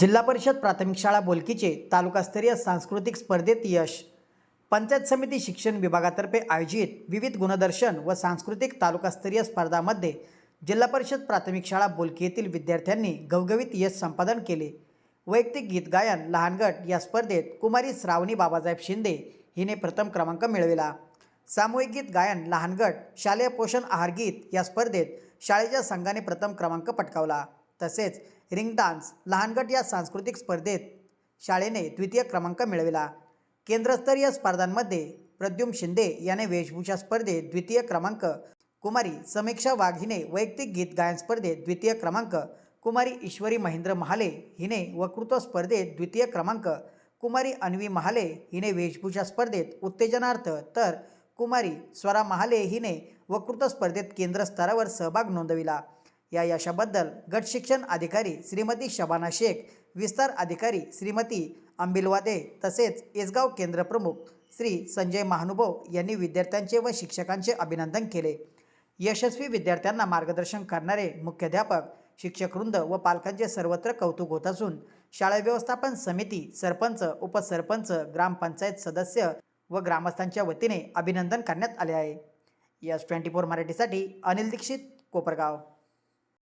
जिल्हा परिषद प्राथमिक शाळा बोलकीचे तालुकास्तरीय सांस्कृतिक स्पर्धेत यश. पंचायत समिती शिक्षण विभागातर्फे आयोजित विविध गुणदर्शन व सांस्कृतिक तालुकास्तरीय स्पर्धामध्ये जिल्हा परिषद प्राथमिक शाळा बोलकी येथील विद्यार्थ्यांनी गवगवीत यश संपादन केले. वैयक्तिक गीत गायन लहानगट या स्पर्धेत कुमारी श्रावणी बाबासाहेब शिंदे हिने प्रथम क्रमांक मिळविला. सामूहिक गीत गायन लहानगट शालेय पोषण आहार गीत या स्पर्धेत शाळेच्या संघाने प्रथम क्रमांक पटकावला. तसेच रिंग डान्स लहानगट या सांस्कृतिक स्पर्धेत शाळेने द्वितीय क्रमांक मिळविला. केंद्रस्तरीय स्पर्धांमध्ये प्रद्युम शिंदे याने वेशभूषा स्पर्धेत द्वितीय क्रमांक कुमारी समीक्षा वाघ हिने वैयक्तिक गीत गायन स्पर्धेत द्वितीय क्रमांक कुमारी ईश्वरी महेंद्र महाले हिने वक्तृत्व स्पर्धेत द्वितीय क्रमांक कुमारी अन्वी महाले हिने वेशभूषा स्पर्धेत उत्तेजनार्थ तर कुमारी स्वरा महाले हिने वक्तृत्व स्पर्धेत केंद्रस्तरावर सहभाग नोंदविला. या यशाबद्दल गट शिक्षण अधिकारी श्रीमती शबाना शेख विस्तार अधिकारी श्रीमती अंबिलवादे तसेच येसगाव केंद्रप्रमुख श्री संजय महानुभव यांनी विद्यार्थ्यांचे व शिक्षकांचे अभिनंदन केले. यशस्वी विद्यार्थ्यांना मार्गदर्शन करणारे मुख्याध्यापक शिक्षकवृंद व पालकांचे सर्वत्र कौतुक होत असून शाळा व्यवस्थापन समिती सरपंच उपसरपंच ग्रामपंचायत सदस्य व ग्रामस्थांच्या वतीने अभिनंदन करण्यात आले आहे. यस ट्वेंटी फोर मराठीसाठी अनिल दीक्षित कोपरगाव.